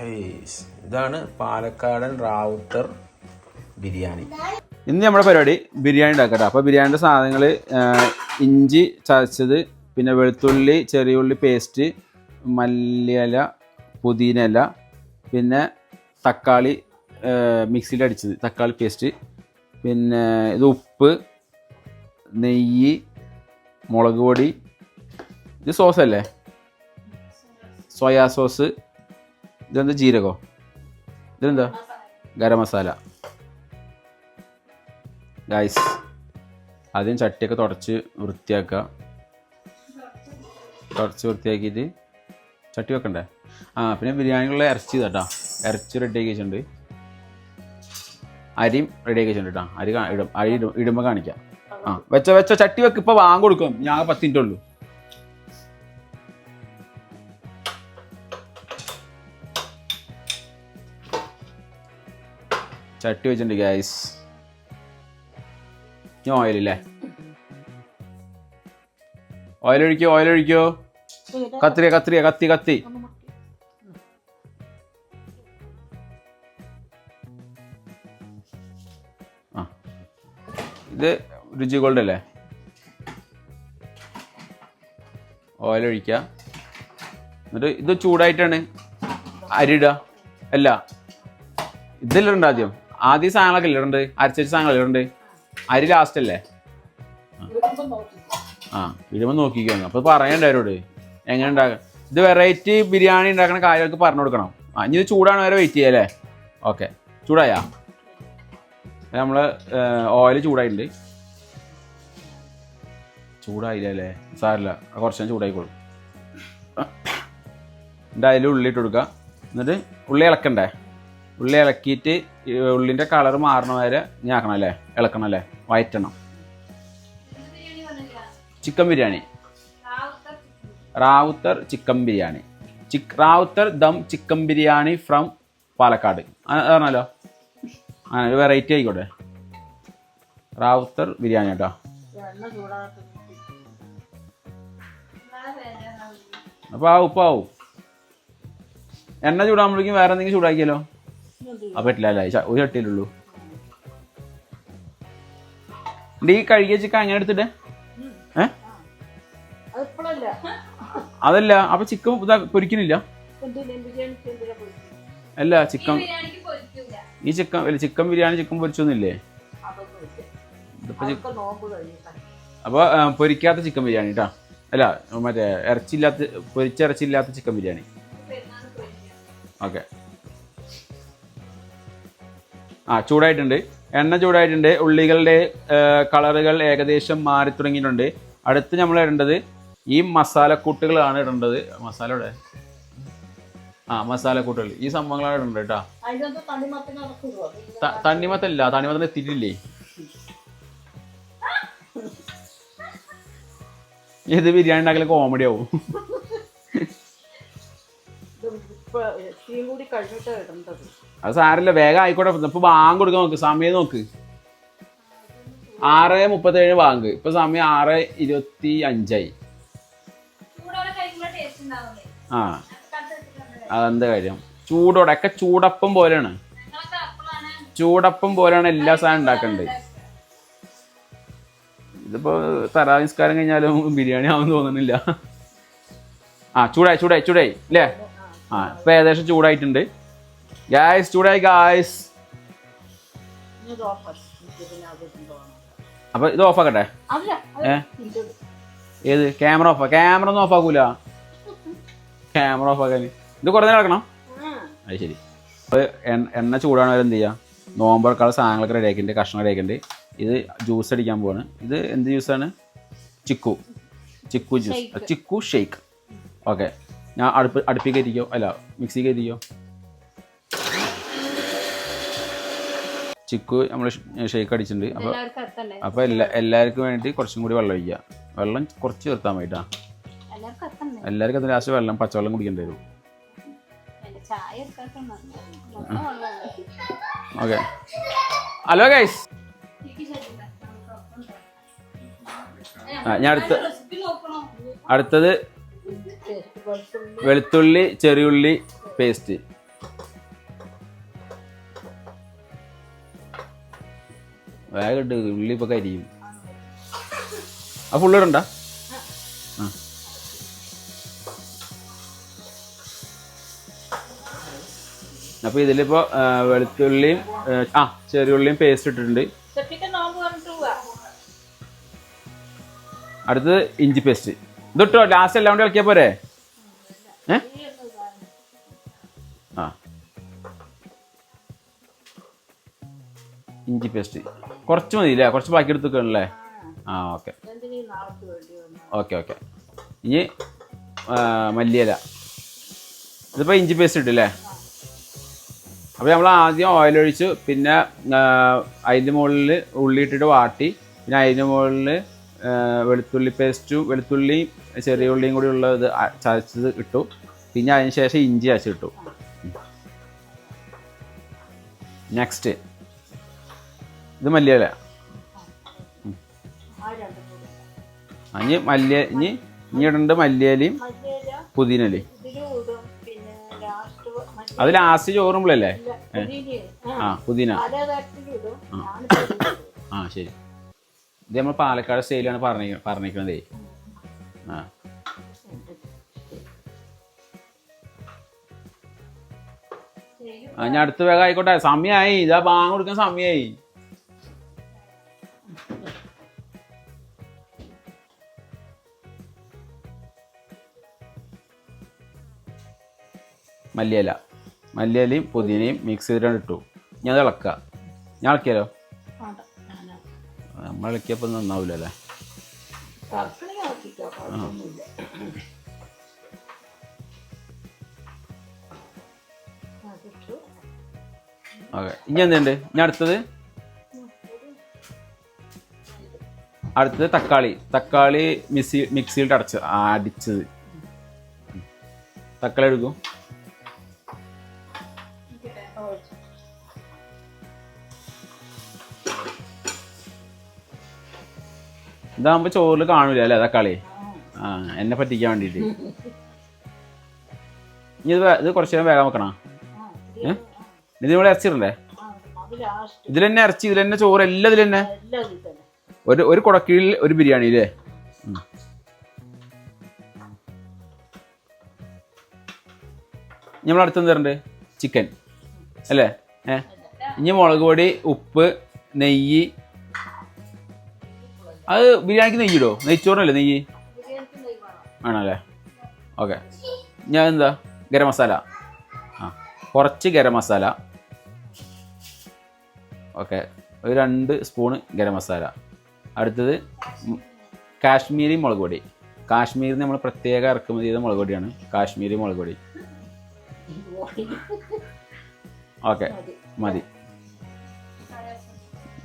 ഇതാണ് പാലക്കാടൻ റാവുത്തർ ബിരിയാണി. ഇന്ന് നമ്മുടെ പരിപാടി ബിരിയാണി ഉണ്ടാക്കട്ടെ. അപ്പോൾ ബിരിയാണിയുടെ സാധനങ്ങൾ ഇഞ്ചി ചതച്ചത് പിന്നെ വെളുത്തുള്ളി ചെറിയ ഉള്ളി പേസ്റ്റ് മല്ലിയില പുതിന ഇല പിന്നെ തക്കാളി മിക്സിയിൽ അടിച്ചത്. തക്കാളി പേസ്റ്റ് പിന്നെ ഇത് ഉപ്പ് നെയ്യ് മുളക് പൊടി. ഇത് സോസ് അല്ലേ? സോയാ സോസ് ഇതെന്താ ജീരകോ? ഇതെന്താ? ഗരം മസാല. ഗൈസ് ആദ്യം ചട്ടിയൊക്കെ തുടച്ച് വൃത്തിയാക്കുക. തുടച്ച് വൃത്തിയാക്കിയിട്ട് ചട്ടി വെക്കണ്ടേ? ആ പിന്നെ ബിരിയാണികളെ ഇറച്ചി കേട്ടോ ഇറച്ചി റെഡി ആക്കി വെച്ചിട്ടുണ്ട്. അരിയും റെഡി ആക്കി വെച്ചിട്ടുണ്ട് കേട്ടോ അരി ഇടും. അരി ഇടും ഇടുമ്പോൾ കാണിക്കാം. ആ വെച്ചോ വെച്ചോ. ചട്ടി വെക്ക്. ഇപ്പോൾ വാങ്ങി കൊടുക്കും. ഞാൻ പത്ത് മിനിറ്റ് ഉള്ളൂ. ചട്ടി വെച്ചിട്ടുണ്ട് ഗ്യാസ് ഇനി ഓയിലില്ലേ ഓയിലൊഴിക്കോ ഓയിലൊഴിക്കോ കത്രിയ കത്രിയ കത്തി കത്തി. ആ. ഇത് രുചി ഗോൾഡ് അല്ലേ? ഓയിൽ ഒഴിക്കുക എന്നിട്ട് ഇത് ചൂടായിട്ടാണ് അരി അല്ല ഇതെല്ലാം ഉണ്ട് ആദ്യം ആദ്യം സാധനങ്ങളൊക്കെ ഇല്ലുണ്ട് അരച്ചരിച്ച സാധനങ്ങൾ ഇല്ലുണ്ട് അരി ലാസ്റ്റ് അല്ലേ? ആ ഇടുമ്പോൾ നോക്കിക്കോ അപ്പോൾ പറയണ്ട അവരോട് എങ്ങനെ ഉണ്ടാക്കാം? ഇത് വെറൈറ്റി ബിരിയാണി ഉണ്ടാക്കുന്ന കാര്യങ്ങൾക്ക് പറഞ്ഞു കൊടുക്കണം. ആ ഇനി ഇത് ചൂടാണ് വരെ വെയിറ്റ് ചെയ്യാം അല്ലേ? ഓക്കെ ചൂടായാ? നമ്മൾ ഓയിൽ ചൂടായിട്ടുണ്ട്. ചൂടായില്ല അല്ലേ? സാറില്ല കുറച്ച് ചൂടായിക്കോളും. എന്തായാലും അതിൽ ഉള്ളി ഇട്ട് കൊടുക്കുക എന്നിട്ട് ഉള്ളി ഇളക്കണ്ടേ? ഉള്ളി ഇളക്കിയിട്ട് ഉള്ളിന്റെ കളർ മാറണ വരെ ഇനി ആക്കണം അല്ലേ? ഇളക്കണം അല്ലേ? വയറ്റണം. Chicken biryani. Rawther chicken biryani. Chick Rawther dum chicken biryani from Palakkad. ആ- പറഞ്ഞല്ലോ ആ ഒരു വെറൈറ്റി ആയിക്കോട്ടെ. റാവുത്തർ ബിരിയാണി കേട്ടോ. അപ്പോൾ ആവും ഇപ്പോൾ ആവും. എണ്ണ ചൂടാകുമ്പോഴേക്കും വേറെ എന്തെങ്കിലും ചൂടാക്കിയാലോ? അത് പറ്റില്ല അല്ലേ ഒരു ചട്ടിയിലുള്ളൂ ഈ കഴുകിയ ചിക്കൻ അങ്ങനെ എടുത്തിട്ട്? ഏ? അതല്ല അപ്പൊ ചിക്കൻ ഇതാ പൊരിക്കുന്നില്ല? അല്ല ചിക്കൻ. ഈ ചിക്കൻ അല്ല ചിക്കൻ ബിരിയാണി ചിക്കൻ പൊരിച്ചൊന്നുമില്ലേ? ചി- അപ്പൊ ആ, പൊരിക്കാത്ത ചിക്കൻ ബിരിയാണി കേട്ടോ അല്ല മറ്റേ ഇറച്ചിയില്ലാത്ത പൊരിച്ച ഇറച്ചിയില്ലാത്ത ചിക്കൻ ബിരിയാണി. ഓക്കെ. ആ ചൂടായിട്ടുണ്ട്. എണ്ണ ചൂടായിട്ടുണ്ട്. ഉള്ളികളുടെ കളറുകൾ ഏകദേശം മാറി തുടങ്ങിയിട്ടുണ്ട്. അടുത്ത് നമ്മൾ ഇടേണ്ടത് ഈ മസാലക്കൂട്ടുകളാണ് ഇടേണ്ടത്. മസാല ഇവിടെ ആ മസാലക്കൂട്ടുകൾ. ഈ സംഭവങ്ങളാണ് ഇടേണ്ടത് കേട്ടോ. തണ്ണിമത്തല്ല തണ്ണിമത്തം എത്തിയിട്ടില്ലേ ഇത് ബിരിയാണി ഉണ്ടാക്കൽ കോമഡി ആവും. കൂടി കഴിഞ്ഞിട്ട് ഇടേണ്ടത്. അത് സാരല്ല വേഗം ആയിക്കോട്ടെ. ഇപ്പൊ ബാങ്ക് കൊടുക്കാൻ നോക്ക് സമയം നോക്ക്. ആറ് മുപ്പത്തേഴ് ബാങ്ക്. ഇപ്പൊ സമയം ആറ് ഇരുപത്തി അഞ്ചായി. ആ. അതെന്താ കാര്യം? ചൂടോടെ ഒക്കെ ചൂടപ്പം പോലെയാണ്. ചൂടപ്പം പോലെയാണ് എല്ലാ സാധനം ഉണ്ടാക്കേണ്ടത് ഇതിപ്പോ തറാ നിസ്കാരം കഴിഞ്ഞാലും ബിരിയാണി ആവുമെന്ന് തോന്നുന്നില്ല. ആ ചൂടായി ചൂടായി ചൂടായി. അല്ലേ ആ ഇപ്പൊ ഏകദേശം ചൂടായിട്ടുണ്ട്. ഗായ്സ് ചൂടായി ഗായ്സ്. അപ്പൊ ഇത് ഏ? ഇത് ഏത് ക്യാമറ ഓഫ് ക്യാമറ ഒന്നും ഓഫ് ആക്കൂല. ക്യാമറ ഓഫ് ആക്കാൻ. ഇത് കുറേ നേരം ആക്കണം അത് ശരി. അപ്പോൾ എണ്ണ ചൂടാണ് വരെ എന്ത് ചെയ്യുക നോമ്പറക്കാളെ സാധനങ്ങളൊക്കെ റെഡി ആക്കിയിട്ടുണ്ട് കഷ്ണം റെഡി ആക്കിയിട്ടുണ്ട്. ഇത് ജ്യൂസ് അടിക്കാൻ പോവാണ്. ഇത് എന്ത് ജ്യൂസാണ് chikoo. Chikoo juice chikoo shake okay ഞാൻ അടുപ്പ് അടുപ്പിൽ കയറ്റിക്കോ അല്ല മിക്സി കയറ്റിക്കോ ചിക്കു നമ്മൾ ഷേക്ക് അടിച്ചിട്ടുണ്ട്. അപ്പോൾ അപ്പോൾ എല്ലാ എല്ലാവർക്കും വേണ്ടി കുറച്ചും കൂടി വെള്ളം ഒഴിക്കുക. വെള്ളം കുറച്ച് ചേർത്താൻ വേണ്ടിയിട്ടാ എല്ലാവർക്കും അതിന് ലാസ്റ്റ് വെള്ളം പച്ചവെള്ളം കുടിക്കേണ്ടി വരും. ഓക്കെ. ഹലോ ഗൈസ് ഞാൻ അടുത്ത അടുത്തത് വെളുത്തുള്ളി ചെറിയുള്ളി പേസ്റ്റ് വേഗം ഉള്ളി ഇപ്പൊ കരിയും ആ ഫുള്ളിടണ്ട ആ. അപ്പോൾ വെളുത്തുള്ളിയും ആ ചെറിയുള്ളിയും പേസ്റ്റ് ഇട്ടിട്ടുണ്ട്. അടുത്തത് ഇഞ്ചി പേസ്റ്റ് ഇതിട്ടോ ലാസ്റ്റ് എല്ലാം കൂടി ഇളക്കിയാൽ പോരേ? ഏ? ആ. ഇഞ്ചി പേസ്റ്റ്. കുറച്ച് മതി ഇല്ലേ കുറച്ച് ബാക്കി എടുത്തുക്കണല്ലേ? ആ ഓക്കെ. Okay okay. ഇനി മല്ലിയില. ഇതിപ്പോൾ ഇഞ്ചി പേസ്റ്റ് ഇട്ടില്ലേ? അപ്പോൾ നമ്മൾ ആദ്യം ഓയിൽ ഒഴിച്ചു പിന്നെ അതിന്റെ മുകളിൽ ഉള്ളി ഇട്ടിട്ട് വാട്ടി. പിന്നെ അതിന്റെ മുകളിൽ വെളുത്തുള്ളി പേസ്റ്റും വെളുത്തുള്ളിയും ചെറിയ ഉള്ളിയും കൂടി ഉള്ള ഇത് ചതച്ചത് ഇട്ടു. പിന്നെ അതിന് ശേഷം ഇഞ്ചി അരച്ചിട്ടു നെക്സ്റ്റ് ഇത് മല്ലിയില. ഇനി മല്ലിയ ഇനി ഇനി ഇടണ്ട് മല്ലിയലയും പുതിനലയും അത് ലാസ്റ്റ് ചോറുമ്പോഴല്ലേ ആ പുതിന. ആ. ശരി. ഇത് നമ്മൾ പാലക്കാട് സ്റ്റൈലാണ് പറഞ്ഞ പറഞ്ഞിരിക്കണതേ. ആ. ആ, ഞാൻ അടുത്ത് വേഗം ആയിക്കോട്ടെ. സമയമായി ഇതാ ബാങ്ക് കൊടുക്കാൻ സമയമായി മല്ലിയല. മല്ലിയിലയും പുതിനയും മിക്സ് ചെയ്തിട്ടാണ് ഇട്ടു. ഞാൻ അത് ഇളക്കുക. ഞാൻ ഇളക്കിയാലോ? നമ്മൾ ഇളക്കിയപ്പോൾ നന്നാവില്ല അല്ലേ ഓക്കെ. ഇനി എന്തുണ്ട്? ഇനി അടുത്തത്? അടുത്തത് തക്കാളി. തക്കാളി മിക്സി മിക്സിയിട്ട് അടച്ച് അടിച്ചത്. തക്കാളി എടുക്കും. ഇതാകുമ്പോ ചോറിൽ കാണൂല അല്ലേ തക്കാളി? എന്നെ പറ്റിക്കാൻ വേണ്ടിയിട്ട് ഇനി ഇത് ഇത് കുറച്ച് നേരം വേഗം വെക്കണം? ഏ? ഇത് നമ്മൾ ഇറച്ചിടണ്ടേ ഇതിൽ തന്നെ ഇറച്ചി ഇതിൽ തന്നെ ചോറ് എല്ലാം ഇതിൽ തന്നെ ഒരു ഒരു കുടക്കീഴിൽ ഒരു ബിരിയാണി അല്ലേ. നമ്മൾ അടുത്ത് തരണ്ട്? ചിക്കൻ. അല്ലേ? ഏ? ഇനി മുളക് പൊടി ഉപ്പ് നെയ്യ്. അത് ബിരിയാണിക്ക് നെയ്യിടോ നെയ്ച്ചോറിനല്ലേ നെയ്യ്? ആണല്ലേ ഓക്കെ. ഞാൻ എന്താ ഗരം മസാല. ആ കുറച്ച് ഗരം മസാല. ഓക്കെ ഒരു രണ്ട് സ്പൂണ് ഗരം മസാല. അടുത്തത് കാശ്മീരി മുളക് പൊടി. കാശ്മീരിൽ നമ്മൾ പ്രത്യേക ഇറക്കുമതി ചെയ്ത മുളക് പൊടിയാണ്. കാശ്മീരി മുളക് പൊടി. ഓക്കെ മതി.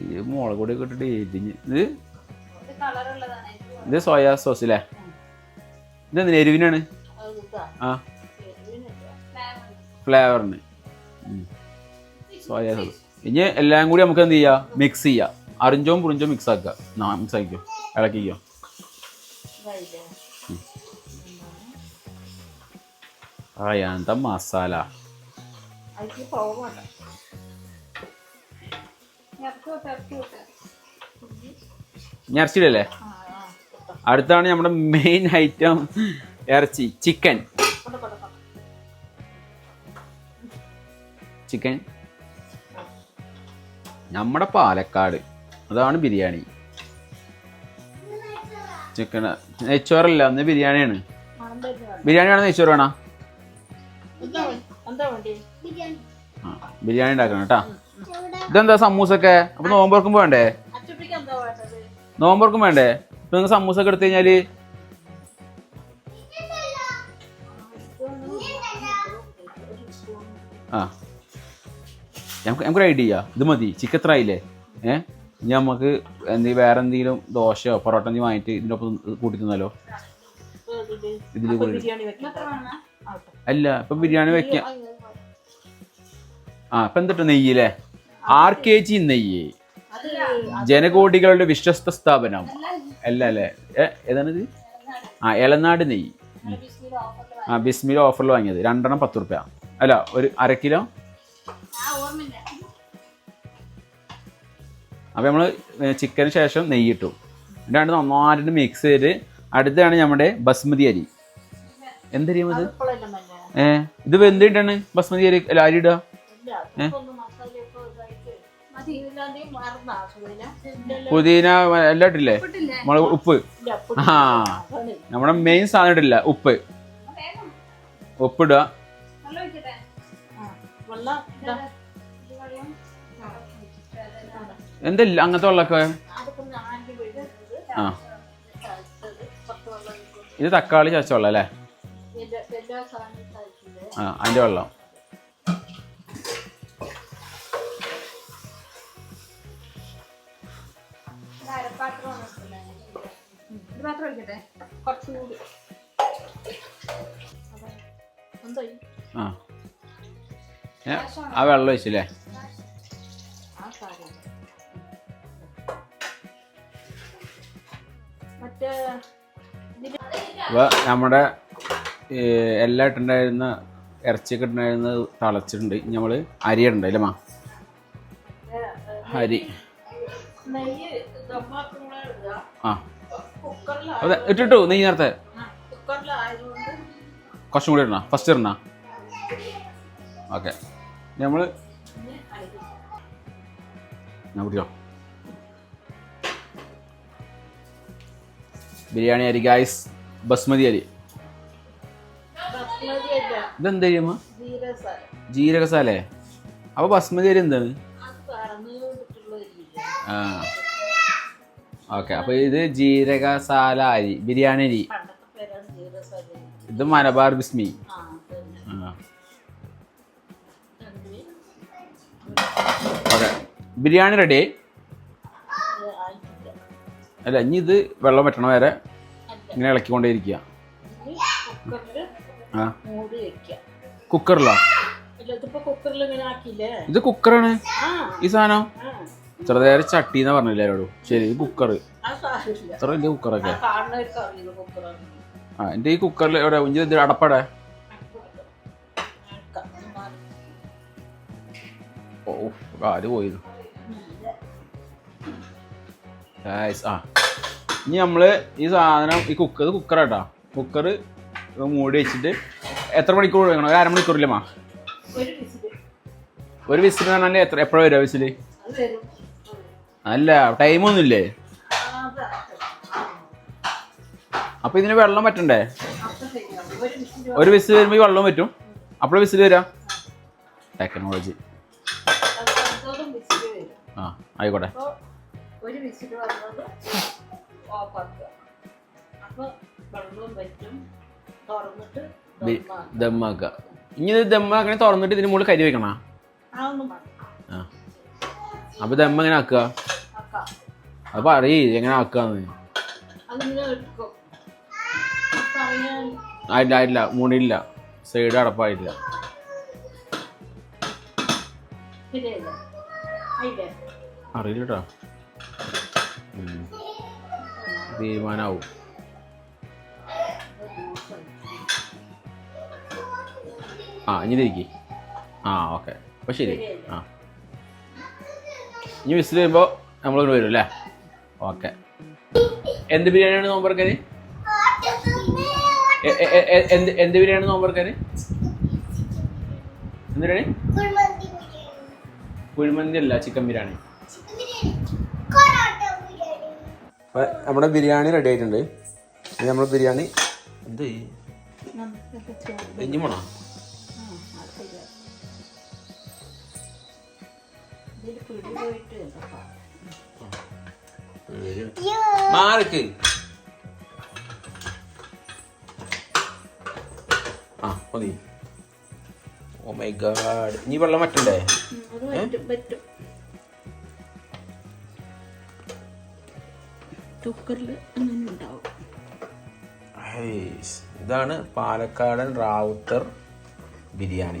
ഈ മുളക് പൊടി ഒക്കെ ഇട്ടിട്ട് ഇരിഞ്ഞ് ഇത്? ഇത് സോയാ സോസ് അല്ലേ ഇതെന്തിനാ എരിവിനാണ്? ആ. ഫ്ലേവറിന്. സോയാ ഇനി എല്ലാം കൂടി നമുക്ക് എന്ത് ചെയ്യാം? മിക്സ് ചെയ്യാം. അറിഞ്ചോ പുറിഞ്ചോ മിക്സ് ആക്കുക. മിക്സ് ആക്കിക്കോ. ഇളക്കിക്കോ. ആ മസാല? അതിക്ക് പോകണ്ട അടുത്താണ് നമ്മുടെ മെയിൻ ഐറ്റം ഇറച്ചി ചിക്കൻ ചിക്കൻ നമ്മുടെ പാലക്കാട്. അതാണ് ബിരിയാണി. ചിക്കൻ നെയ്ച്ചോറല്ല അന്ന് ബിരിയാണിയാണ്. ബിരിയാണി വേണോ നെയ്ച്ചോറ് വേണോ? ബിരിയാണി ഉണ്ടാക്കണം കേട്ടാ. ഇതെന്താ സമൂസൊക്കെ? അപ്പൊ നോമ്പോർക്കും വേണ്ടേ? നോമ്പോർക്കും എന്താ വേണ്ടത്? നോമ്പുറക്കും വേണ്ടേ? ഇപ്പൊ നിങ്ങൾ സമൂസൊക്കെ എടുത്തു കഴിഞ്ഞാൽ? ആ. നമുക്ക് നമുക്കൊരു ഐഡിയ ചെയ്യാം. ഇത് മതി. ചിക്കൻ ഫ്രൈല്ലേ ഏ? ഇനി നമുക്ക് എന്തെങ്കിലും വേറെ എന്തെങ്കിലും ദോശയോ പൊറോട്ട എന്തെങ്കിലും വാങ്ങിയിട്ട് ഇതിന്റെ ഒപ്പം കൂട്ടി തിന്നാലോ? കൂടി ആവട്ടെ അല്ല ഇപ്പൊ ബിരിയാണി വെക്കാം. ആ ഇപ്പൊ എന്തിട്ട് നെയ്യല്ലേ ആർ കെ ജി നെയ്യ്. ജനകോടികളുടെ വിശ്വസ്ത സ്ഥാപനം. അല്ല അല്ലേ ഏതാണിത്? ആ ഇലനാട് നെയ്യ്. ആ ബിസ്മിൽ ഓഫറിൽ വാങ്ങിയത്. രണ്ടെണ്ണം പത്ത് റുപ്യ. അല്ല ഒരു അര കിലോ? അപ്പോൾ നമ്മൾ ചിക്കന് ശേഷം നെയ്യ് ഇട്ടു രണ്ട് നന്നായിട്ട് മിക്സ് ചെയ്ത് അടുത്താണ് നമ്മുടെ ബസ്മതി അരി. എന്തരിയത് ഏ ഇത് എന്തിട്ടാണ് ബസ്മതി അരി? അല്ല അരി ഇടുക ഇല്ല പുതിന. എല്ലാം ഇട്ടില്ലേ? നമ്മൾ ഉപ്പ്. ഇല്ല ആ. നമ്മുടെ മെയിൻ സാധനം ഇട്ടില്ല ഉപ്പ്. ഉപ്പിടുക. എന്തല്ല അങ്ങനത്തെ വെള്ളമൊക്കെ? ആ. ഇത് തക്കാളി ചച്ച വെള്ളം അല്ലേ? ആ അതിന്റെ വെള്ളം. ഇത് മാത്രം വെക്കട്ടെ കുറച്ചുകൂടി അതെ. എന്തായി ആ. ആ വെള്ളം ഒഴിച്ചില്ലേ? അപ്പോൾ നമ്മുടെ എല്ലാം ഇട്ടുണ്ടായിരുന്ന ഇറച്ചിയൊക്കെ ഇട്ടുണ്ടായിരുന്ന തളച്ചിട്ടുണ്ട്. ഇനി നമ്മൾ അരി ഇടണ്ട അല്ലേ മാ? അരി. ആ. അതെ ഇട്ടിട്ടു നെയ്യ് നേരത്തെ. കുറച്ചും കൂടി ഇടണ. ഫസ്റ്റ് ഇടണ? ഓക്കെ നമ്മൾ ഞാൻ ബിരിയാണി അരി ഗായ്സ് ബസ്മതി അരി. ഇതെന്ത് അരിയമ്മ ജീരകസാലേ. അപ്പോൾ ബസ്മതി അരി എന്താണ്? ആ. ഓക്കെ അപ്പൊ ഇത് ജീരകസാല അരി ബിരിയാണി അരി. ഇത് മലബാർ ബിസ്മി. ഓക്കെ ബിരിയാണി റെഡി അല്ല ഇനി ഇത് വെള്ളം പറ്റണ വരെ ഇങ്ങനെ ഇളക്കിക്കൊണ്ടേയിരിക്കുക. ആ. കുക്കറിലോ? ഇത് കുക്കറാണ്? ഈ സാധനം? നേരം ചട്ടി എന്ന് പറഞ്ഞില്ല അവരോട് ശരി കുക്കർ ഇത്ര വലിയ കുക്കറൊക്കെ ആ എന്റെ എന്റെ ഈ കുക്കറിൽ എവിടെ? ഇഞ്ചി അടപ്പട അടപ്പടെ? ഓ ആര് പോയിരുന്നു ആ. ഇനി നമ്മൾ ഈ സാധനം ഈ കുക്കർ കുക്കർ കുക്കറാട്ടാ കുക്കർ മൂടി വെച്ചിട്ട് എത്ര മണിക്കൂർ വേണം? ഒരു അരമണിക്കൂറില്ലേ മാ. ഒരു വിസിൽ എന്ന് പറഞ്ഞാൽ എത്ര എപ്പോഴാണ് വരിക വിസിൽ അല്ല ടൈമൊന്നുമില്ലേ ആ, അപ്പോൾ ഇതിന് വെള്ളം പറ്റണ്ടേ? അപ്പൊ ഒരു വിസിൽ വരുമ്പോൾ ഈ വെള്ളം പറ്റും. അപ്പോൾ വിസിൽ വരാം. ടെക്നോളജി ആ ആയിക്കോട്ടെ. ദമ്മാക്ക. അപ്പൊ ഇനി ദമ്മാക്കണേ തുറന്നിട്ട് ഇതിന് മുകളിൽ കരി വെക്കണ? ആ. അപ്പോൾ ദമ്മ എങ്ങനെ ആക്കുക അപ്പൊ അറിയേ എങ്ങനെ ആക്കാന്ന്. ആയില്ല ആയില്ല മൂടിയില്ല സൈഡ് അടപ്പായില്ല. അറിയില്ലട്ടോ. തീരുമാനാവും. ആ ഇരിക്കി ആ ഓക്കെ. അപ്പോൾ ശരി. ആ. ഇനി വിസിൽ വരുമ്പോൾ നമ്മളിങ്ങോട്ട് വരും അല്ലേ ഓക്കെ എന്ത് ബിരിയാണിയാണ് നോമ്പറക്കാര് എന്ത് എന്ത് ബിരിയാണി നോമ്പറക്കാര് എന്ത് ബിരിയാണി? കുഴിമന്തി അല്ല ചിക്കൻ ബിരിയാണി. നമ്മുടെ ബിരിയാണി റെഡി ആയിട്ടുണ്ട്. ഇനി നമ്മൾ ബിരിയാണി എന്ത്? ഇഞ്ചി പോണോ മാറിക്ക് ആ മതി ഓ മൈ ഗാഡ് ഇനി വെള്ളം വറ്റണ്ടേ? ഇതാണ് പാലക്കാടൻ റാവുത്തർ ബിരിയാണി.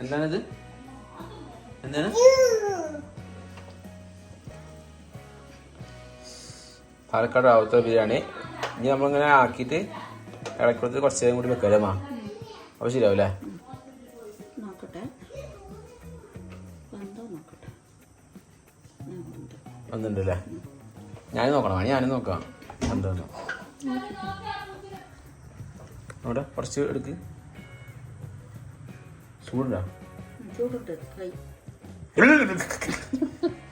എന്താണിത്? എന്താണ്? പാലക്കാട് റാവുത്തർ ബിരിയാണി. ഇനി നമ്മളിങ്ങനെ ആക്കിയിട്ട് ഇടയ്ക്കൊടുത്ത് കുറച്ച് നേരം കൂടി വെക്കാം അല്ലേ മാ അപ്പോൾ ശരിയാവും അല്ലേ നോക്കട്ടെ. എന്തോ നോക്കാം വന്നിട്ടുണ്ടല്ലേ? ഞാൻ നോക്കണം വേണേ ഞാനും നോക്കാം. എന്താന്ന് അവിടെ കുറച്ച് എടുക്ക്. ചൂടുണ്ടോ? ചൂടിട്ട് കൈ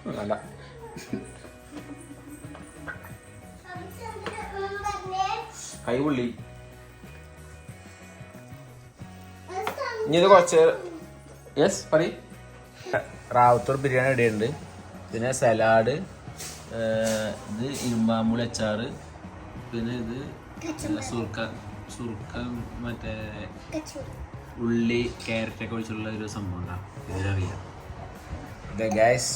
വേണ്ട. കൈ പുള്ളി. ഇനി ഇത് കുറച്ച് യെസ് പറ റാവത്തൂർ ബിരിയാണി ഇടയുണ്ട് പിന്നെ സലാഡ് ഇത് ഇരുമ്പാമ്പുളി അച്ചാറ് പിന്നെ ഇത് സുർക്ക സുർക്ക മറ്റേ ഉള്ളി ക്യാരറ്റൊക്കെ ഒഴിച്ചുള്ള ഒരു സംഭവം ഉണ്ടാവും ഇതിലറിയാം ഗൈസ്